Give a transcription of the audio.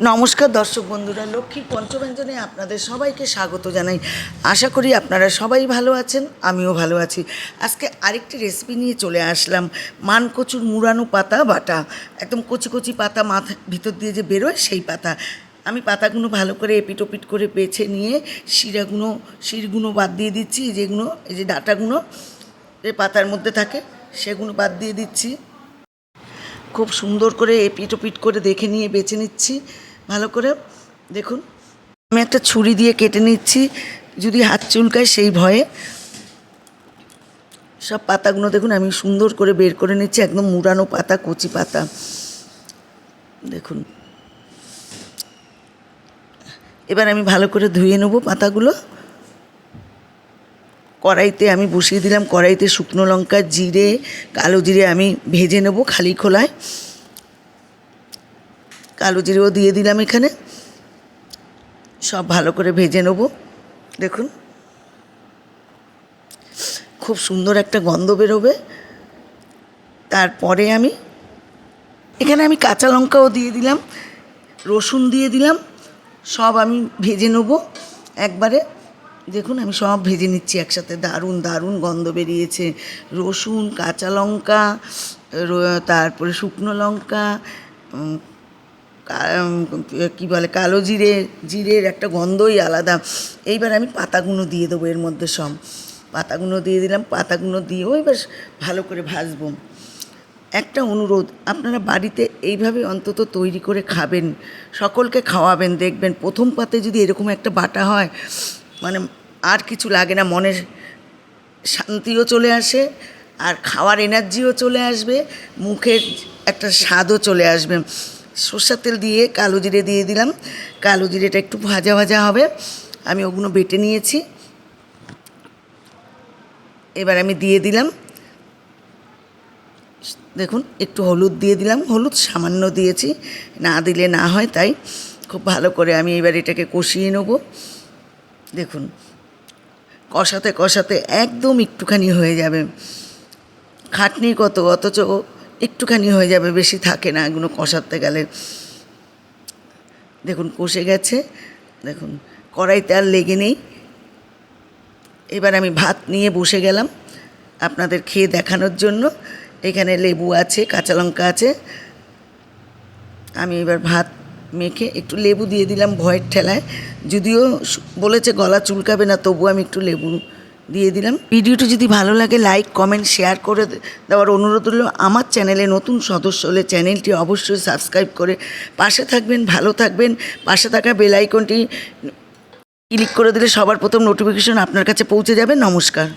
নমস্কার দর্শক বন্ধুরা, লক্ষ্মীর পঞ্চব্যঞ্জনে আপনাদের সবাইকে স্বাগত জানাই। আশা করি আপনারা সবাই ভালো আছেন, আমিও ভালো আছি। আজকে আরেকটি রেসিপি নিয়ে চলে আসলাম মান কচুর মুড়ানো পাতা বাটা। একদম কচি কচি পাতা মাথা ভিতর দিয়ে যে বেরোয় সেই পাতা। আমি পাতাগুলো ভালো করে এপিট ওপিট করে বেছে নিয়ে শিরাগুলো শিরগুলো বাদ দিয়ে দিচ্ছি যেগুলো, এই যে ডাটাগুলো যে পাতার মধ্যে থাকে, সেগুলো বাদ দিয়ে দিচ্ছি। খুব সুন্দর করে এপিট ওপিট করে দেখে নিয়ে বেছে নিচ্ছি। ভালো করে দেখুন। আমি একটা ছুরি দিয়ে কেটে নিচ্ছি, যদি হাত চুলকায় সেই ভয়ে। সব পাতাগুলো দেখুন, আমি সুন্দর করে বের করে নিচ্ছি, একদম মুড়ানো পাতা, কচি পাতা। দেখুন। এবার আমি ভালো করে ধুয়ে নেব পাতাগুলো। কড়াইতে আমি বসিয়ে দিলাম, কড়াইতে শুকনো লঙ্কা, জিরে, কালো জিরে আমি ভেজে নেব খালি খোলায়। কালো জিরেও দিয়ে দিলাম এখানে। সব ভালো করে ভেজে নেব। দেখুন। খুব সুন্দর একটা গন্ধ বেরোবে। তারপরে আমি, এখানে আমি কাঁচা লঙ্কাও দিয়ে দিলাম, রসুন দিয়ে দিলাম, সব আমি ভেজে নেব। একবারে, দেখুন আমি সব ভেজে নিচ্ছি একসাথে। দারুণ দারুণ গন্ধ বেরিয়েছে। রসুন, কাঁচা লঙ্কা তারপরে শুকনো লঙ্কা কা- বলে, কালো জিরে, জিরের একটা গন্ধই আলাদা। এইবার আমি পাতাগুলো দিয়ে দেবো এর মধ্যে সব। পাতাগুলো দিয়ে দিলাম পাতাগুলো দিয়েও এবার ভালো করে ভাজবো। একটা অনুরোধ, আপনারা বাড়িতে এইভাবে অন্তত তৈরি করে খাবেন, সকলকে খাওয়াবেন, দেখবেন প্রথম পাতে যদি এরকম একটা বাটা হয় মানে আর কিছু লাগে না মনের শান্তিও চলে আসে, আর খাওয়ার এনার্জিও চলে আসবে, মুখের একটা স্বাদও চলে আসবে। সর্ষের তেল দিয়ে, কালো জিরে দিয়ে দিলাম। কালো জিরেটা একটু ভাজা ভাজা হবে। আমি ওগুলো বেটে নিয়েছি। এবার আমি দিয়ে দিলাম। দেখুন, একটু হলুদ দিয়ে দিলাম। হলুদ সামান্য দিয়েছি। না দিলে না হয় তাই। খুব ভালো করে আমি এবার এটাকে কষিয়ে নেব। দেখুন, কষাতে কষাতে একদম একটুখানি হয়ে যাবে। খাটনি কত, অথচ একটুখানি হয়ে যাবে, বেশি থাকে না, এগুলো কষাতে গেলে। দেখুন, কষে গেছে, দেখুন, কড়াইতে আর লেগে নেই। এবার আমি ভাত নিয়ে বসে গেলাম আপনাদের খেয়ে দেখানোর জন্য। এখানে লেবু আছে, কাঁচা লঙ্কা আছে। আমি এবার ভাত মেখে একটু লেবু দিয়ে দিলাম ভয়ের ঠেলায়। যদিও বলেছে গলা চুলকাবে না তবু আমি একটু লেবু দিয়ে দিলাম। ভিডিওটি যদি ভালো লাগে লাইক কমেন্ট শেয়ার করে দেওয়ার অনুরোধ হলো আমার চ্যানেলে নতুন সদস্য হলে চ্যানেলটি অবশ্যই সাবস্ক্রাইব করে পাশে থাকবেন, ভালো থাকবেন। পাশে থাকা বেল আইকনটি ক্লিক করে দিলে সবার প্রথম নোটিফিকেশন আপনার কাছে পৌঁছে যাবে। নমস্কার।